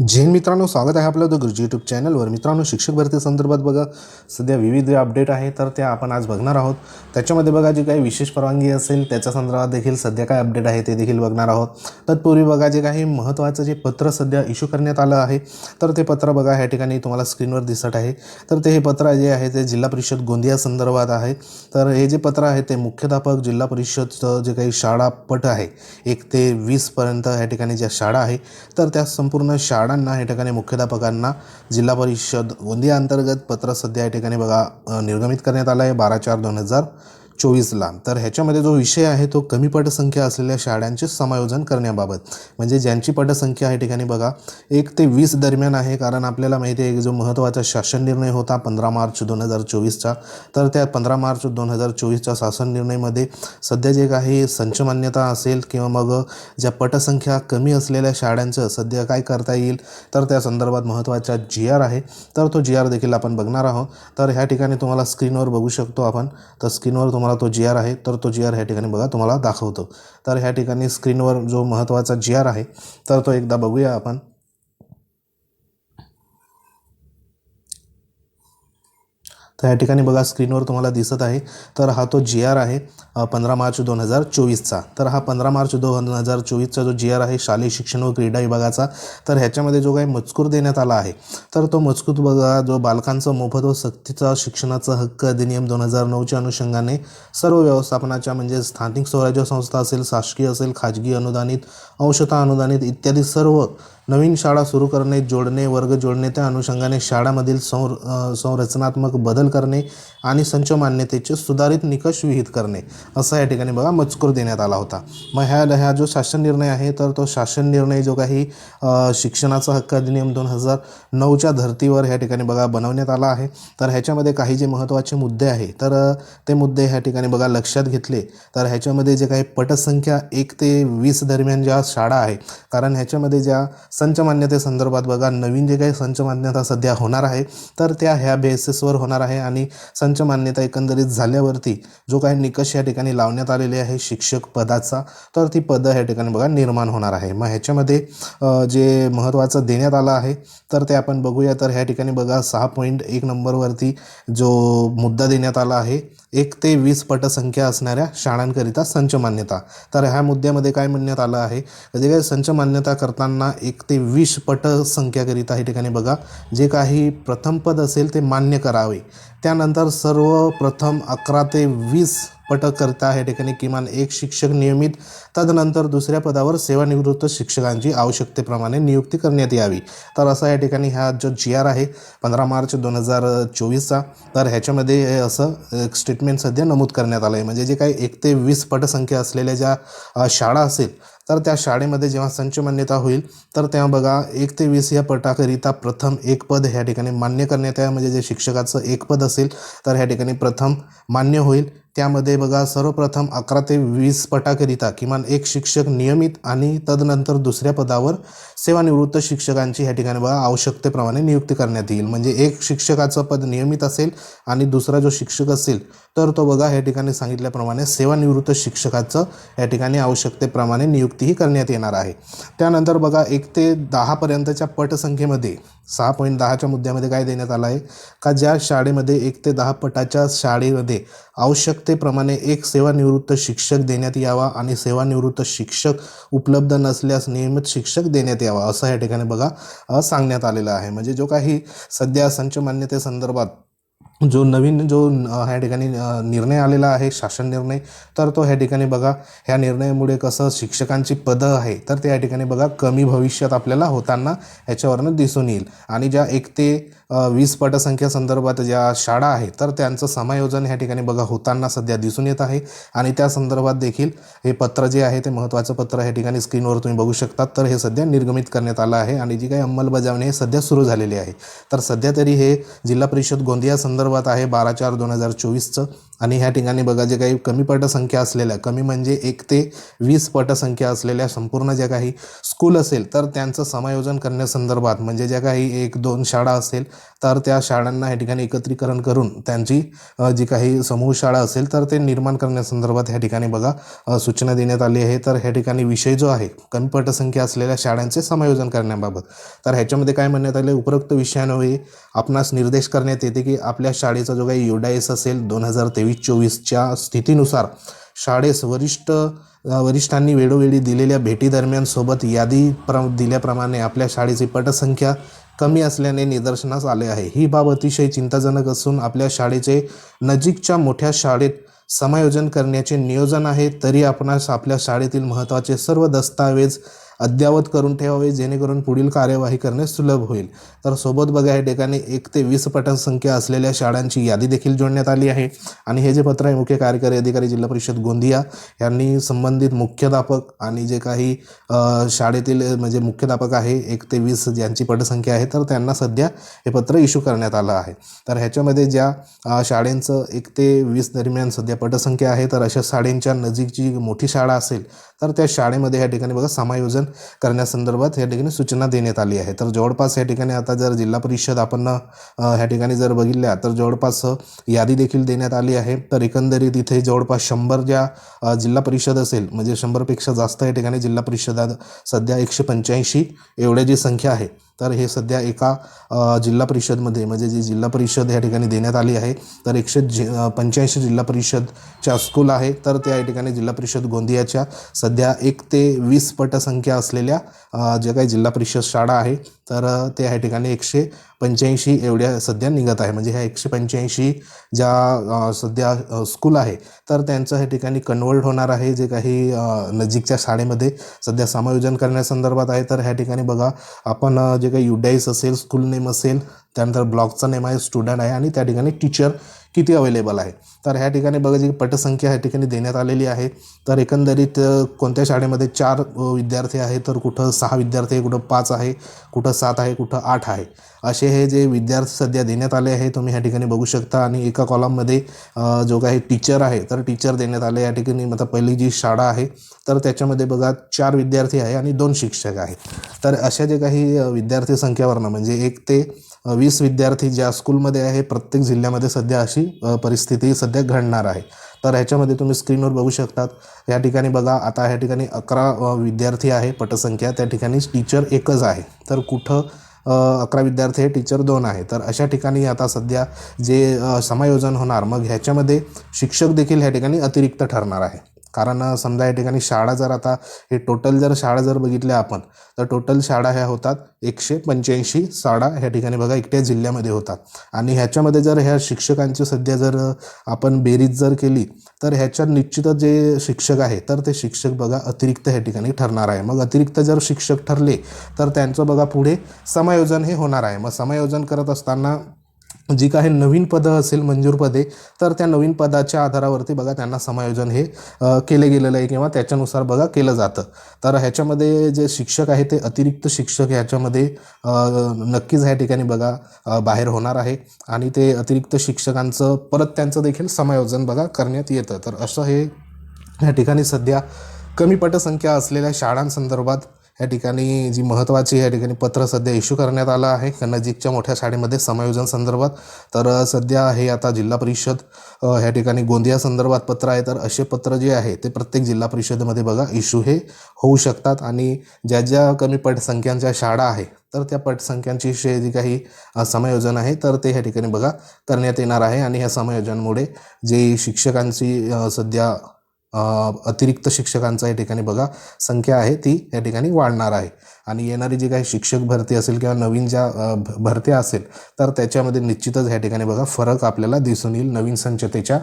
जैन मित्रांनो स्वागत आहे आपलं द गुरुजी यूट्यूब चॅनलवर मित्रांनो शिक्षक भरती संदर्भात बघा सध्या विविध अपडेट आहे तर त्या आपण आज बघणार आहोत. त्याच्यामध्ये बघा जी काही विशेष परवानगी असेल त्याच्या संदर्भात देखील सध्या काय अपडेट आहे ते देखील बघणार आहोत. तत्पूर्वी बघा जे काही महत्त्वाचं जे पत्र सध्या इश्यू करण्यात आलं आहे तर ते पत्र बघा ह्या ठिकाणी तुम्हाला स्क्रीनवर दिसत आहे. तर ते हे पत्र जे आहे ते जिल्हा परिषद गोंदिया संदर्भात आहे. तर हे जे पत्र आहे ते मुख्याध्यापक जिल्हा परिषदचं जे काही शाळा पट आहे एक ते वीसपर्यंत ह्या ठिकाणी ज्या शाळा आहे तर त्या संपूर्ण शाळा शाळांना या ठिकाणी मुख्याध्यापकांना जिल्हा परिषद गोंदिया अंतर्गत पत्र सध्या या ठिकाणी बघा निर्गमित करण्यात आलं आहे. बारा चार दोन हजार चोवीसला. तर ह्याच्यामध्ये जो विषय आहे तो कमी पटसंख्या असलेल्या शाळांचे समायोजन करण्याबाबत. म्हणजे ज्यांची पटसंख्या आहे ठिकाणी बघा एक ते वीस दरम्यान आहे कारण आपल्याला माहिती आहे की जो महत्त्वाचा शासन निर्णय होता पंधरा मार्च दोन हजार चोवीसचा तर त्या पंधरा मार्च दोन हजार चोवीसच्या शासन निर्णयमध्ये सध्या जे काही संचमान्यता असेल किंवा मग ज्या पटसंख्या कमी असलेल्या शाळांचं सध्या काय करता येईल तर त्या संदर्भात महत्त्वाचा जी आर आहे. तर तो जी आर देखील आपण बघणार आहोत. तर ह्या ठिकाणी तुम्हाला स्क्रीनवर बघू शकतो आपण. तर स्क्रीनवर तुम्हाला तो जी आर आहे तर तो जी आर ह्या ठिकाणी बघा तुम्हाला दाखवतो. तर ह्या ठिकाणी स्क्रीनवर जो महत्त्वाचा जी आर आहे तर तो एकदा बघूया आपण. तर या ठिकाणी बघा स्क्रीनवर तुम्हाला दिसत आहे. तर हा तो जी आर आहे पंधरा मार्च दोन हजार चोवीसचा. तर हा पंधरा मार्च दोन हजार चोवीसचा जो जी आर आहे शालेय शिक्षण व क्रीडा विभागाचा. तर ह्याच्यामध्ये जो काही मजकूर देण्यात आला आहे तर तो मजकूर बघा जो बालकांचा मोफत व सक्तीचा शिक्षणाचा हक्क अधिनियम दोन हजार नऊच्या अनुषंगाने सर्व व्यवस्थापनाच्या म्हणजे स्थानिक स्वराज्य संस्था असेल शासकीय असेल खाजगी अनुदानित अंशतः अनुदानित इत्यादी सर्व नवीन शाळा सुरू करणे जोडणे वर्ग जोडणे त्या अनुषंगाने शाळामधील संर संरचनात्मक बदल करणे आणि संच मान्यतेचे सुधारित निकष विहित करणे असा या ठिकाणी बघा मजकूर देण्यात आला होता. मग ह्या ह्या जो शासन निर्णय आहे तर तो शासन निर्णय जो काही शिक्षणाचा हक्क अधिनियम दोन हजार नऊच्या धर्तीवर ह्या ठिकाणी बघा बनवण्यात आला आहे. तर ह्याच्यामध्ये काही जे महत्त्वाचे मुद्दे आहे तर ते मुद्दे ह्या ठिकाणी बघा लक्षात घेतले. तर ह्याच्यामध्ये जे काही पटसंख्या एक ते वीस दरम्यान ज्या शाळा आहे. कारण ह्याच्यामध्ये ज्या संच मान्यतेसंदर्भात बघा नवीन जे काही संच मान्यता सध्या होणार आहे तर त्या ह्या बेसिसवर होणार आहे आणि संचमान्यता एकंदरीत झाल्यावरती जो काही निकष या ठिकाणी लावण्यात आलेले आहे शिक्षक पदाचा तर ती पदं ह्या ठिकाणी बघा निर्माण होणार आहे. मग ह्याच्यामध्ये जे महत्त्वाचं देण्यात आलं आहे तर ते आपण बघूया. तर ह्या ठिकाणी बघा सहा पॉईंट एक नंबरवरती जो मुद्दा देण्यात आला आहे एक ते वीस पटसंख्या असणाऱ्या शाळांकरिता संच मान्यता. तर ह्या मुद्द्यामध्ये काय म्हणण्यात आलं आहे? म्हणजे जे काही संच मान्यता करताना एक ते वीस पटसंख्याकरिता हे ठिकाणी बघा. जे काही प्रथम पद असेल ते मान्य करावे. त्यानंतर सर्वप्रथम अकरा ते वीस पटकरता या ठिकाणी किमान एक शिक्षक नियमित. तदनंतर दुसऱ्या पदावर सेवानिवृत्त शिक्षकांची आवश्यकतेप्रमाणे नियुक्ती करण्यात यावी. तर असा या ठिकाणी हा जो जी आर आहे पंधरा मार्च दोन हजार चोवीसचा तर ह्याच्यामध्ये असं एक स्टेटमेंट सध्या नमूद करण्यात आलं आहे म्हणजे जे काही एक ते वीस पटसंख्या असलेल्या ज्या शाळा असेल तर त्या शाळेमध्ये जेव्हा संच मान्यता होईल तर तेव्हा बघा एक ते वीस या पटाकरिता प्रथम एक पद ह्या ठिकाणी मान्य करण्यात आहे म्हणजे जे शिक्षकाचं एक पद असेल तर ह्या ठिकाणी प्रथम मान्य होईल. त्यामध्ये बघा सर्वप्रथम अकरा ते वीस पटाकरिता किमान एक शिक्षक नियमित आणि तदनंतर दुसऱ्या पदावर सेवानिवृत्त शिक्षकांची ह्या ठिकाणी बघा आवश्यकतेप्रमाणे नियुक्ती करण्यात येईल. म्हणजे एक शिक्षकाचं पद नियमित असेल आणि दुसरा जो शिक्षक असेल तर तो बघा ह्या ठिकाणी सांगितल्याप्रमाणे सेवानिवृत्त शिक्षकाचं या ठिकाणी आवश्यकतेप्रमाणे नियुक्तीही करण्यात येणार आहे. त्यानंतर बघा एक ते दहापर्यंतच्या पटसंख्येमध्ये सहा पॉईंट दहाच्या मुद्द्यामध्ये काय देण्यात आलं आहे? का ज्या शाळेमध्ये एक ते दहा पटाच्या शाळेमध्ये आवश्यकतेप्रमाणे एक सेवानिवृत्त शिक्षक देण्यात यावा आणि सेवानिवृत्त शिक्षक उपलब्ध नसल्यास नियमित शिक्षक देण्यात यावा असं या ठिकाणी बघा सांगण्यात आलेलं आहे. म्हणजे जो काही सध्या संच मान्यतेसंदर्भात जो नवीन जो ह्या ठिकाणी निर्णय आलेला आहे शासन निर्णय तर तो ह्या ठिकाणी बघा ह्या निर्णयामुळे कसं शिक्षकांची पदं आहे तर ते या ठिकाणी बघा कमी भविष्यात आपल्याला होताना ह्याच्यावरनं दिसून येईल. आणि ज्या एक ते वीस पटसंख्या संदर्भात ज्या शाळा आहेत तर त्यांचं समायोजन ह्या ठिकाणी बघा होताना सध्या दिसून येत आहे. आणि त्या संदर्भात देखील हे पत्र जे आहे ते महत्त्वाचं पत्र ह्या ठिकाणी स्क्रीनवर तुम्ही बघू शकता तर हे सध्या निर्गमित करण्यात आलं आहे आणि जी काही अंमलबजावणी आहे सध्या सुरू झालेली आहे. तर सध्या तरी हे जिल्हा परिषद गोंदिया संदर्भात आहे बारा चार दोन हजार चोवीसचं. आणि ह्या ठिकाणी बघा जे काही कमी पटसंख्या असलेल्या कमी म्हणजे एक ते वीस पटसंख्या असलेल्या संपूर्ण ज्या काही स्कूल असेल तर त्यांचं समायोजन करण्यासंदर्भात म्हणजे ज्या काही एक दोन शाळा असेल तर त्या शाळांना ह्या ठिकाणी एकत्रीकरण करून त्यांची जी काही समूह शाळा असेल तर ते निर्माण करण्यासंदर्भात ह्या ठिकाणी बघा सूचना देण्यात आली आहे. तर ह्या ठिकाणी विषय जो आहे कमी पटसंख्या असलेल्या शाळांचे समायोजन करण्याबाबत. तर ह्याच्यामध्ये काय म्हणण्यात आले उपरोक्त विषयान्वये आपणास निर्देश करण्यात येते की आपल्या शाळेचा जो काही युडाएस असेल दोन हजार तेवीस चोवीसच्या स्थितीनुसार शाळेस वरिष्ठ वरिष्ठांनी वेळोवेळी दिलेल्या भेटीदरम्यान सोबत यादी प्र दिल्याप्रमाणे आपल्या शाळेची पटसंख्या कमी असल्याने निदर्शनास आले आहे. ही बाब अतिशय चिंताजनक असून आपल्या शाळेचे नजीकच्या मोठ्या शाळेत समायोजन करण्याचे नियोजन आहे. तरी आपणास आपल्या शाळेतील महत्त्वाचे सर्व दस्तावेज अद्ययावत करून ठेवावे जेणेकरून पुढील कार्यवाही करणे सुलभ होईल. तर सोबत बघा या ठिकाणी एक ते वीस पटसंख्या असलेल्या शाळांची यादी देखील जोडण्यात आली आहे. आणि हे जे पत्र आहे मुख्य कार्यकारी अधिकारी जिल्हा परिषद गोंदिया यांनी संबंधित मुख्याध्यापक आणि जे काही शाळेतील म्हणजे मुख्याध्यापक आहे एक ते वीस ज्यांची पटसंख्या आहे तर त्यांना सध्या हे पत्र इश्यू करण्यात आलं आहे. तर ह्याच्यामध्ये ज्या शाळेंचं एक ते वीस दरम्यान सध्या पटसंख्या आहे तर अशा शाळेंच्या नजीकची मोठी शाळा असेल तर त्या शाळेमध्ये या ठिकाणी बघा समायोजन करण्यासंदर्भात या ठिकाणी सूचना देण्यात आली आहे. तर जवळपास या ठिकाणी आता जर जिल्हा परिषद आपण ह्या ठिकाणी जर बघितल्या तर जवळपास यादी देखील देण्यात आली आहे. तर एकंदरीत इथे जवळपास शंभर ज्या जिल्हा परिषद असेल म्हणजे शंभरपेक्षा जास्त या ठिकाणी जिल्हा परिषदात सध्या एकशे पंच्याऐंशी एवढ्या जी संख्या आहे तर हे सध्या एका जिल्हा परिषदमध्ये म्हणजे जी जिल्हा परिषद या ठिकाणी देण्यात आली आहे तर एकशे जि पंच्याऐंशी जिल्हा परिषदच्या स्कूल आहे तर त्या या ठिकाणी जिल्हा परिषद गोंदियाच्या सध्या एक ते वीस पटसंख्या असलेल्या ज्या काही जिल्हा परिषद शाळा आहे तर त्या या ठिकाणी एकशे पंच्याऐंशी एवढ्या सध्या निघत आहे. म्हणजे ह्या एकशे पंच्याऐंशी ज्या सध्या स्कूल आहे तर त्यांचं ह्या ठिकाणी कन्वर्ट होणार आहे. जे काही नजीकच्या शाळेमध्ये सध्या समायोजन करण्यासंदर्भात आहे. तर ह्या ठिकाणी बघा आपण जे काही युडाईस असेल स्कूल नेम असेल त्यानंतर ब्लॉकचा नेम आहे स्टुडंट आहे आणि त्या ठिकाणी टीचर किती अवेलेबल आहे. तर ह्या ठिकाणी बघा जी पटसंख्या ह्या ठिकाणी देण्यात आलेली आहे. तर एकंदरीत कोणत्या शाळेमध्ये चार विद्यार्थी आहे तर कुठं सहा विद्यार्थी आहे कुठं पाच आहे कुठं सात आहे कुठं आठ आहे. असे हे जे विद्यार्थी सध्या देण्यात आले आहे तुम्ही ह्या ठिकाणी बघू शकता. आणि एका कॉलममध्ये जो काही टीचर आहे तर टीचर देण्यात आले या ठिकाणी. मतलब पहिली जी शाळा आहे तर त्याच्यामध्ये बघा चार विद्यार्थी आहे आणि दोन शिक्षक आहेत. तर अशा जे काही विद्यार्थी संख्यावरनं म्हणजे एक ते वीस विद्यार्थी ज्या स्कूलमध्ये आहे प्रत्येक जिल्ह्यामध्ये सध्या अशी परिस्थिती सध्या घडणार आहे. तर ह्याच्यामध्ये तुम्ही स्क्रीनवर बघू शकतात. या ठिकाणी बघा आता ह्या ठिकाणी अकरा विद्यार्थी आहे पटसंख्या. त्या ठिकाणी टीचर एकच आहे. तर कुठं अकरा विद्यार्थी हे टीचर दोन आहे. तर अशा ठिकाणी आता सध्या जे समायोजन होणार मग ह्याच्यामध्ये शिक्षक देखील ह्या ठिकाणी अतिरिक्त ठरणार आहे. कारण समजा या ठिकाणी शाळा जर आता हे टोटल जर शाळा जर बघितल्या आपण तर टोटल शाळा ह्या होतात एकशे पंच्याऐंशी शाळा ह्या ठिकाणी बघा एकट्या जिल्ह्यामध्ये होतात. आणि ह्याच्यामध्ये जर ह्या शिक्षकांची सध्या जर आपण बेरीज जर केली तर ह्याच्यात निश्चितच जे शिक्षक आहे तर ते शिक्षक बघा अतिरिक्त ह्या ठिकाणी ठरणार आहे. मग अतिरिक्त जर शिक्षक ठरले तर त्यांचं बघा पुढे समायोजन हे होणार आहे. मग समायोजन करत असताना जी काही नवीन पदं असेल मंजूर पदे तर त्या नवीन पदाच्या आधारावरती बघा त्यांना समायोजन हे केले गेलेलं आहे किंवा त्याच्यानुसार बघा केलं जातं. तर ह्याच्यामध्ये जे शिक्षक आहे ते अतिरिक्त शिक्षक ह्याच्यामध्ये नक्कीच ह्या ठिकाणी बघा बाहेर होणार आहे. आणि ते अतिरिक्त शिक्षकांचं परत त्यांचं देखील समायोजन बघा करण्यात येतं. तर असं हे ह्या ठिकाणी सध्या कमी पटसंख्या असलेल्या शाळांसंदर्भात या ठिकाणी जी महत्त्वाची या ठिकाणी पत्र सध्या इश्यू करण्यात आलं आहे. का नजीकच्या मोठ्या शाळेमध्ये समायोजन संदर्भात. तर सध्या हे आता जिल्हा परिषद ह्या ठिकाणी गोंदिया संदर्भात पत्र आहे. तर असे पत्र जे आहे ते प्रत्येक जिल्हा परिषदेमध्ये बघा इश्यू हे होऊ शकतात. आणि ज्या ज्या कमी पटसंख्यांच्या शाळा आहे तर त्या पटसंख्यांची शे जी काही समायोजन आहे तर ते ह्या ठिकाणी बघा करण्यात येणार आहे. आणि ह्या समायोजनामुळे जे शिक्षकांची सध्या अतिरिक्त शिक्षकांचा या ठिकाणी बघा संख्या आहे ती या ठिकाणी वाढणार आहे. आणि येणारी जी काही शिक्षक भरती असेल किंवा नवीन ज्या भरत्या असेल तर त्याच्यामध्ये निश्चितच ह्या ठिकाणी बघा फरक आपल्याला दिसून येईल नवीन संचतेच्या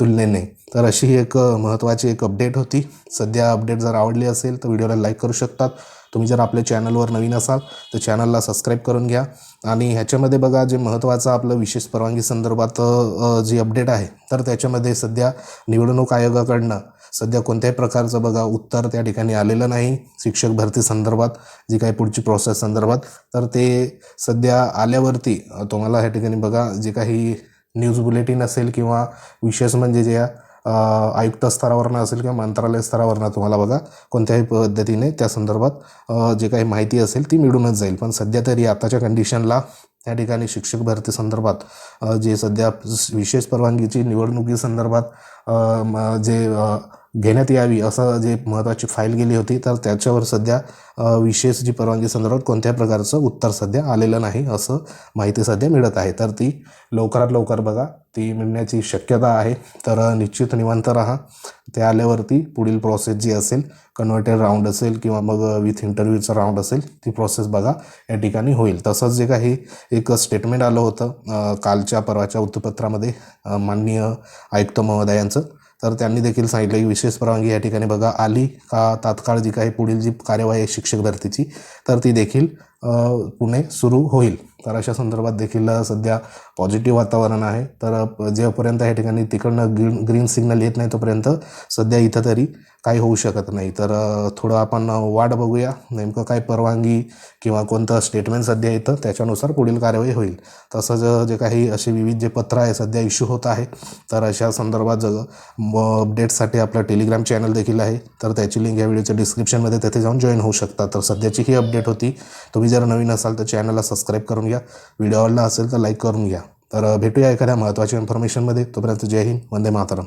तुलनेने. तर अशी ही एक महत्त्वाची एक अपडेट होती. सध्या अपडेट जर आवडली असेल तर व्हिडिओला लाईक करू शकतात. तुम्ही जर आपल्या चॅनलवर नवीन असाल तर चॅनलला सबस्क्राईब करून घ्या. आणि ह्याच्यामध्ये बघा जे महत्त्वाचं आपलं विशेष परवानगी संदर्भात जी अपडेट आहे तर त्याच्यामध्ये सध्या निवडणूक आयोगाकडनं सध्या कोणत्याही प्रकारचं बघा उत्तर त्या ठिकाणी आलेलं नाही. शिक्षक भरती संदर्भात जी काही पुढची प्रोसेस संदर्भात तर ते सध्या आल्यावरती तुम्हाला ह्या ठिकाणी बघा जे काही न्यूज बुलेटिन असेल किंवा विशेष म्हणजे ज्या आयुक्त स्तरावरनं असेल किंवा मंत्रालय स्तरावरनं तुम्हाला बघा कोणत्याही पद्धतीने त्या संदर्भात जे काही माहिती असेल ती मिळूनच जाईल. पण सध्या तरी आताच्या कंडिशनला त्या ठिकाणी शिक्षक भरती संदर्भात जे सध्या विशेष परवानगीची निवडणुकीसंदर्भात जे घेण्यात यावी असं जे महत्त्वाची फाईल गेली होती तर त्याच्यावर सध्या विशेष जी परवानगी संदर्भात कोणत्याही प्रकारचं उत्तर सध्या आलेलं नाही असं माहिती सध्या मिळत आहे. तर ती लवकरात लवकर बघा. ती मिळण्याची शक्यता आहे. तर निश्चित निवांत राहा. ते आल्यावरती पुढील प्रोसेस जी असेल कन्व्हर्टेड राऊंड असेल किंवा मग विथ इंटरव्ह्यूचा राऊंड असेल ती प्रोसेस बघा. या ठिकाणी होईल. तसंच जे काही एक स्टेटमेंट आलं होतं कालच्या परवाच्या वृत्तपत्रामध्ये माननीय आयुक्त महोदयांचं. तर त्यांनी देखील सांगितलं की विशेष परवानगी या ठिकाणी बघा आली का तात्काळ जी काही पुढील जी कार्यवाही आहे शिक्षक भरतीची तर ती देखील पुणे सुरू होईल. तर अशा संदर्भात देखील सध्या पॉझिटिव्ह वातावरण आहे. तर जेपर्यंत या ठिकाणी तिकडनं ग्रीन ग्रीन सिग्नल येत नाही तोपर्यंत सध्या इथं तरी काही होऊ शकत नाही. तर थोडं आपण वाट बघूया. नेमकं काय परवानगी किंवा कोणतं स्टेटमेंट सध्या येतं त्याच्यानुसार पुढील कार्यवाही होईल. तसंच जे काही असे विविध जे पत्र आहे सध्या इश्यू होत आहे. तर अशा संदर्भात जग अपडेटसाठी आपलं टेलिग्राम चॅनल देखील आहे. तर त्याची लिंक या व्हिडिओच्या डिस्क्रिप्शनमध्ये तेथे जाऊन जॉईन होऊ शकता तर सध्याची ही अपडेट होती. तुम्ही जर नवीन असाल तर चॅनलला सबस्क्राईब करून घ्या. व्हिडिओ आवडला असेल तर लाईक करून घ्या. तर भेटूया एखाद्या महत्त्वाच्या इन्फॉर्मेशनमध्ये तोपर्यंत जय हिंद. वंदे मातरम.